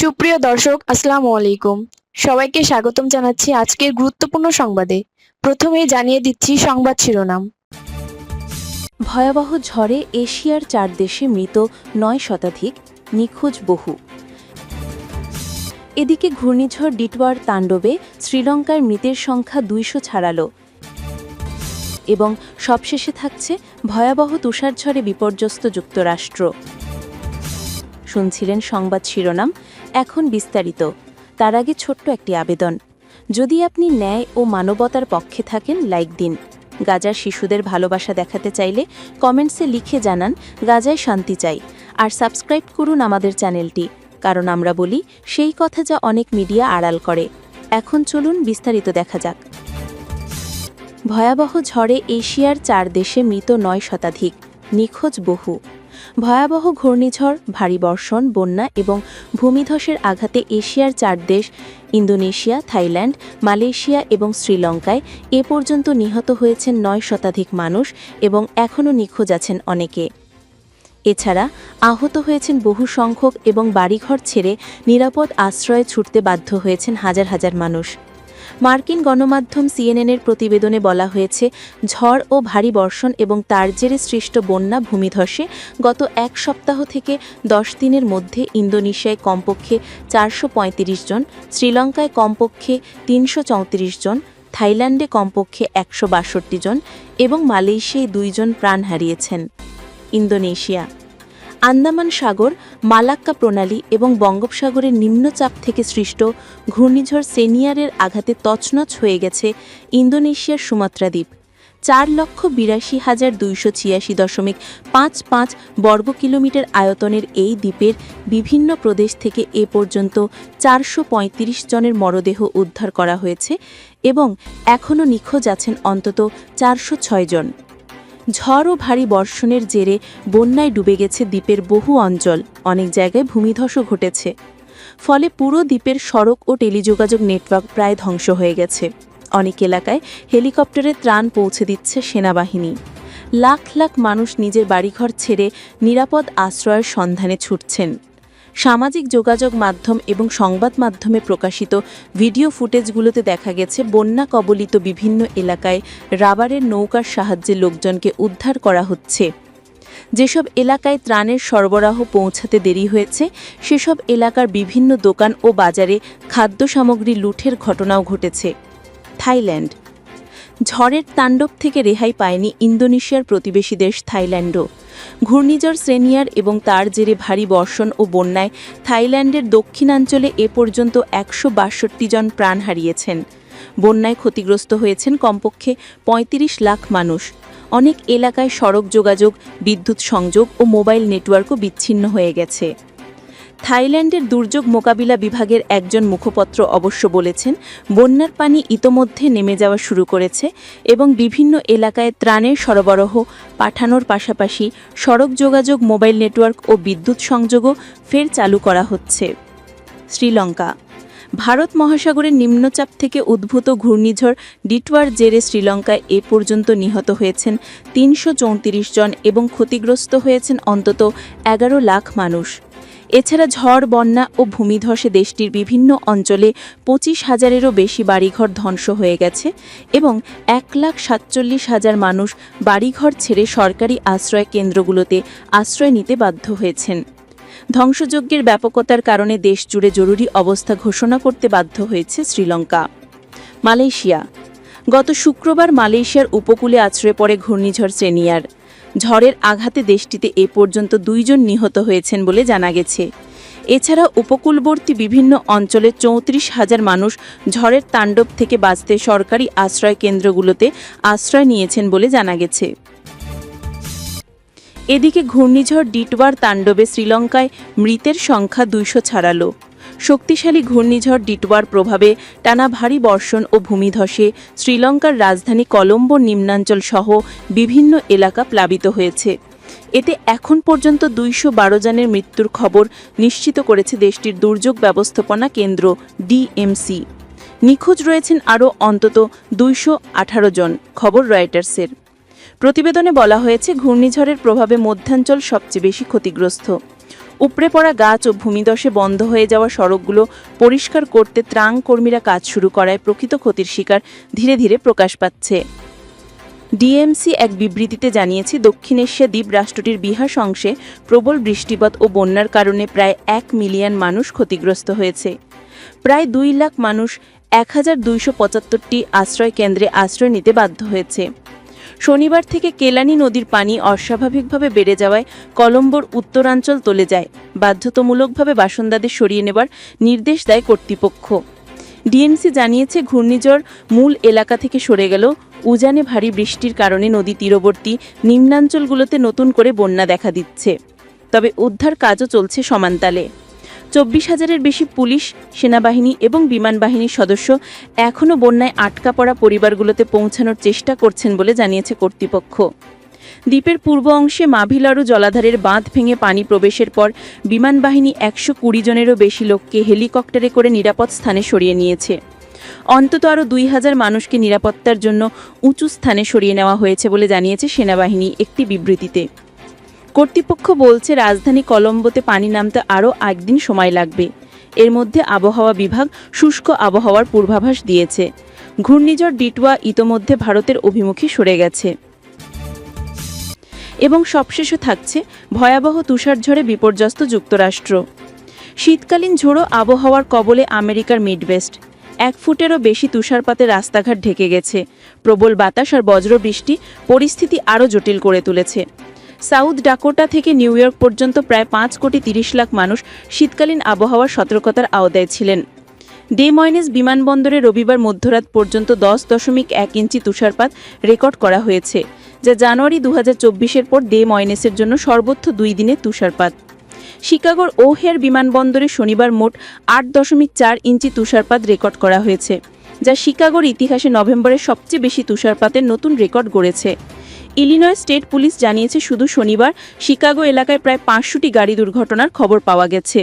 সুপ্রিয় দর্শক, আসসালামু আলাইকুম। সবাইকে স্বাগতম জানাচ্ছি আজকের গুরুত্বপূর্ণ সংবাদে। প্রথমেই জানিয়ে দিচ্ছি সংবাদ শিরোনাম। ভয়াবহ ঝড়ে এশিয়ার চার দেশে মৃত নয় শতাধিক নিখোঁজ বহু। এদিকে ঘূর্ণিঝড় ডিটওয়ার তাণ্ডবে শ্রীলঙ্কার মৃতের সংখ্যা দুইশো ছাড়ালো। এবং সবশেষে থাকছে ভয়াবহ তুষারঝড়ে বিপর্যস্ত যুক্তরাষ্ট্র। শুনছিলেন সংবাদ শিরোনাম এখন বিস্তারিত। তার আগে ছোট্ট একটি আবেদন। যদি আপনি ন্যায় ও মানবতার পক্ষে থাকেন, লাইক দিন। গাজার শিশুদের ভালোবাসা দেখাতে চাইলে কমেন্টসে লিখে জানান, গাজায় শান্তি চাই। আর সাবস্ক্রাইব করুন আমাদের চ্যানেলটি, কারণ আমরা বলি, সেই কথা যা অনেক মিডিয়া আড়াল করে। এখন চলুন বিস্তারিত দেখা যাক। ভয়াবহ ঝড়ে এশিয়ার চার দেশে মৃত নয় শতাধিক। নিখোঁজ বহু। ভয়াবহ ঘূর্ণিঝড়, ভারী বর্ষণ, বন্যা এবং ভূমিধসের আঘাতে এশিয়ার চার দেশ, ইন্দোনেশিয়া, থাইল্যান্ড, মালয়েশিয়া এবং শ্রীলঙ্কায় এ পর্যন্ত নিহত হয়েছেন নয় শতাধিক মানুষ এবং এখনও নিখোঁজ আছেন অনেকে। এছাড়া আহত হয়েছেন বহু সংখ্যক এবং বাড়িঘর ছেড়ে নিরাপদ আশ্রয়ে ছুটতে বাধ্য হয়েছেন হাজার হাজার মানুষ। মার্কিন গণমাধ্যম সিএনএনের প্রতিবেদনে বলা হয়েছে, ঝড় ও ভারী বর্ষণ এবং তার জেরে সৃষ্ট বন্যা ভূমিধসে গত এক সপ্তাহ থেকে দশ দিনের মধ্যে ইন্দোনেশিয়ায় কমপক্ষে চারশো পঁয়ত্রিশ জন, শ্রীলঙ্কায় কমপক্ষে তিনশো চৌত্রিশ জন, থাইল্যান্ডে কমপক্ষে একশো বাষট্টি জন এবং মালয়েশিয়ায় দুইজন প্রাণ হারিয়েছেন। ইন্দোনেশিয়া আন্দামান সাগর, মালাক্কা প্রণালী এবং বঙ্গোপসাগরের নিম্নচাপ থেকে সৃষ্ট ঘূর্ণিঝড় সেনিয়ারের আঘাতে তছনছ হয়ে গেছে ইন্দোনেশিয়ার সুমাত্রা দ্বীপ। চার লক্ষ বিরাশি হাজার দুইশো ছিয়াশি দশমিক পাঁচ পাঁচ বর্গ কিলোমিটার আয়তনের এই দ্বীপের বিভিন্ন প্রদেশ থেকে এ পর্যন্ত চারশো পঁয়ত্রিশ জনের মরদেহ উদ্ধার করা হয়েছে এবং এখনও নিখোঁজ আছেন অন্তত চারশো ছয় জন। ঝড় ও ভারী বর্ষণের জেরে বন্যায় ডুবে গেছে দ্বীপের বহু অঞ্চল। অনেক জায়গায় ভূমিধসও ঘটেছে। ফলে পুরো দ্বীপের সড়ক ও টেলিযোগাযোগ নেটওয়ার্ক প্রায় ধ্বংস হয়ে গেছে। অনেক এলাকায় হেলিকপ্টারে ত্রাণ পৌঁছে দিচ্ছে সেনাবাহিনী। লাখ লাখ মানুষ নিজের বাড়িঘর ছেড়ে নিরাপদ আশ্রয়ের সন্ধানে ছুটছেন। সামাজিক যোগাযোগ মাধ্যম এবং সংবাদ মাধ্যমে প্রকাশিত ভিডিও ফুটেজগুলোতে দেখা গেছে বন্যা কবলিত বিভিন্ন এলাকায় রাবারের নৌকার সাহায্যে লোকজনকে উদ্ধার করা হচ্ছে। যেসব এলাকায় ত্রাণের সরবরাহ পৌঁছাতে দেরি হয়েছে, সেসব এলাকার বিভিন্ন দোকান ও বাজারে খাদ্য সামগ্রী লুঠের ঘটনাও ঘটেছে। থাইল্যান্ড ঝড়ের তাণ্ডব থেকে রেহাই পায়নি ইন্দোনেশিয়ার প্রতিবেশী দেশ থাইল্যান্ডও। ঘূর্ণিঝড় সেনিয়ার এবং তার জেরে ভারী বর্ষণ ও বন্যায় থাইল্যান্ডের দক্ষিণাঞ্চলে এ পর্যন্ত একশো বাষট্টি জন প্রাণ হারিয়েছেন। বন্যায় ক্ষতিগ্রস্ত হয়েছেন কমপক্ষে ৩৫ লাখ মানুষ। অনেক এলাকায় সড়ক যোগাযোগ, বিদ্যুৎ সংযোগ ও মোবাইল নেটওয়ার্কও বিচ্ছিন্ন হয়ে গেছে। থাইল্যান্ডের দুর্যোগ মোকাবিলা বিভাগের একজন মুখপত্র অবশ্য বলেছেন, বন্যার পানি ইতোমধ্যে নেমে যাওয়া শুরু করেছে এবং বিভিন্ন এলাকায় ত্রাণের সরবরাহ পাঠানোর পাশাপাশি সড়ক যোগাযোগ, মোবাইল নেটওয়ার্ক ও বিদ্যুৎ সংযোগও ফের চালু করা হচ্ছে। শ্রীলঙ্কা। ভারত মহাসাগরের নিম্নচাপ থেকে উদ্ভূত ঘূর্ণিঝড় ডিটওয়ার জেরে শ্রীলঙ্কায় এ পর্যন্ত নিহত হয়েছেন তিনশো চৌত্রিশ জন এবং ক্ষতিগ্রস্ত হয়েছেন অন্তত এগারো লাখ মানুষ। এছাড়া ঝড়, বন্যা ও ভূমিধসে দেশটির বিভিন্ন অঞ্চলে পঁচিশ হাজারেরও বেশি বাড়িঘর ধ্বংস হয়ে গেছে এবং এক লাখ সাতচল্লিশ হাজার মানুষ বাড়িঘর ছেড়ে সরকারি আশ্রয় কেন্দ্রগুলোতে আশ্রয় নিতে বাধ্য হয়েছেন। ধ্বংসযজ্ঞের ব্যাপকতার কারণে দেশ জুড়ে জরুরি অবস্থা ঘোষণা করতে বাধ্য হয়েছে শ্রীলঙ্কা। মালয়েশিয়া। গত শুক্রবার মালয়েশিয়ার উপকূলে আছড়ে পড়ে ঘূর্ণিঝড় সেনিয়ার। ঝড়ের আঘাতে দেশটিতে এ পর্যন্ত দুইজন নিহত হয়েছেন বলে জানা গেছে। এছাড়া উপকূলবর্তী বিভিন্ন অঞ্চলে চৌত্রিশ হাজার মানুষ ঝড়ের তাণ্ডব থেকে বাঁচতে সরকারি আশ্রয় কেন্দ্রগুলোতে আশ্রয় নিয়েছেন বলে জানা গেছে। এদিকে ঘূর্ণিঝড় ডিটওয়ার তাণ্ডবে শ্রীলঙ্কায় মৃতের সংখ্যা দুইশো ছাড়ালো। শক্তিশালী ঘূর্ণিঝড় ডিটওয়ার প্রভাবে টানা ভারী বর্ষণ ও ভূমিধসে শ্রীলঙ্কার রাজধানী কলম্বো নিম্নাঞ্চল সহ বিভিন্ন এলাকা প্লাবিত হয়েছে। এতে এখন পর্যন্ত দুইশো বারো জনের মৃত্যুর খবর নিশ্চিত করেছে দেশটির দুর্যোগ ব্যবস্থাপনা কেন্দ্র ডিএমসি। নিখোঁজ রয়েছেন আরও অন্তত দুইশো আঠারো জন, খবর রয়টার্সের। প্রতিবেদনে বলা হয়েছে, ঘূর্ণিঝড়ের প্রভাবে মধ্যাঞ্চল সবচেয়ে বেশি ক্ষতিগ্রস্ত। উপড়ে পড়া গাছ ও ভূমিদশে বন্ধ হয়ে যাওয়া সড়কগুলো পরিষ্কার করতে ত্রাণ কর্মীরা কাজ শুরু করায় প্রকৃত ক্ষতির শিকার ধীরে ধীরে প্রকাশ পাচ্ছে। ডিএমসি এক বিবৃতিতে জানিয়েছে, দক্ষিণ এশিয়া দ্বীপ রাষ্ট্রটির বিহার অংশে প্রবল বৃষ্টিপাত ও বন্যার কারণে প্রায় এক মিলিয়ন মানুষ ক্ষতিগ্রস্ত হয়েছে। প্রায় দুই লাখ মানুষ এক হাজার দুইশো পঁচাত্তরটি আশ্রয় কেন্দ্রে আশ্রয় নিতে বাধ্য হয়েছে। শনিবার থেকে কেলানি নদীর পানি অস্বাভাবিকভাবে বেড়ে যাওয়ায় কলম্বোর উত্তরাঞ্চল তলে যায়। বাধ্যতামূলকভাবে বাসিন্দাদের সরিয়ে নেবার নির্দেশ দেয় কর্তৃপক্ষ। ডিএমসি জানিয়েছে, ঘূর্ণিঝড় মূল এলাকা থেকে সরে গেল। উজানে ভারী বৃষ্টির কারণে নদী তীরবর্তী নিম্নাঞ্চলগুলোতে নতুন করে বন্যা দেখা দিচ্ছে। তবে উদ্ধার কাজও চলছে সমান্তালে চব্বিশ হাজারের বেশি পুলিশ, সেনাবাহিনী এবং বিমান বাহিনীর সদস্য এখনও বন্যায় আটকা পড়া পরিবারগুলোতে পৌঁছানোর চেষ্টা করছেন বলে জানিয়েছে কর্তৃপক্ষ। দ্বীপের পূর্ব অংশে মাভিলারু জলাধারের বাঁধ ভেঙে পানি প্রবেশের পর বিমান বাহিনী একশো কুড়ি জনেরও বেশি লোককে হেলিকপ্টারে করে নিরাপদ স্থানে সরিয়ে নিয়েছে। অন্তত আরও দুই হাজার মানুষকে নিরাপত্তার জন্য উঁচু স্থানে সরিয়ে নেওয়া হয়েছে বলে জানিয়েছে সেনাবাহিনী একটি বিবৃতিতে। কর্তৃপক্ষ বলছে, রাজধানী কলম্বোতে পানি নামতে আরও একদিন সময় লাগবে। এর মধ্যে আবহাওয়া বিভাগ শুষ্ক আবহাওয়ার পূর্বাভাস দিয়েছে। ঘূর্ণিঝড় ডিটুয়া ইতোমধ্যে ভারতের অভিমুখী সরে গেছে। এবং সবশেষে থাকছে ভয়াবহ তুষারঝড়ে বিপর্যস্ত যুক্তরাষ্ট্র। শীতকালীন ঝোড়ো আবহাওয়ার কবলে আমেরিকার মিডওয়েস্ট এক ফুটেরও বেশি তুষারপাতে রাস্তাঘাট ঢেকে গেছে। প্রবল বাতাস আর বজ্রবৃষ্টি পরিস্থিতি আরও জটিল করে তুলেছে। সাউথ ডাকোটা থেকে নিউ ইয়র্ক পর্যন্ত প্রায় পাঁচ কোটি তিরিশ লাখ মানুষ শীতকালীন আবহাওয়ার সতর্কতার আওতায় ছিলেন। ডে ময়নেস বিমানবন্দরে রবিবার মধ্যরাত পর্যন্ত দশ দশমিক এক ইঞ্চি তুষারপাত রেকর্ড করা হয়েছে, যা জানুয়ারি দু হাজার পর ডে ময়নেসের জন্য সর্বোচ্চ দুই দিনের তুষারপাত। শিকাগোর ওহেয়ার বিমানবন্দরে শনিবার মোট আট দশমিক চার ইঞ্চি তুষারপাত রেকর্ড করা হয়েছে, যা শিকাগোর ইতিহাসে নভেম্বরের সবচেয়ে বেশি তুষারপাতের নতুন রেকর্ড গড়েছে। ইলিনয় স্টেট পুলিশ জানিয়েছে, শুধু শনিবার শিকাগো এলাকায় প্রায় পাঁচশোটি গাড়ি দুর্ঘটনার খবর পাওয়া গেছে।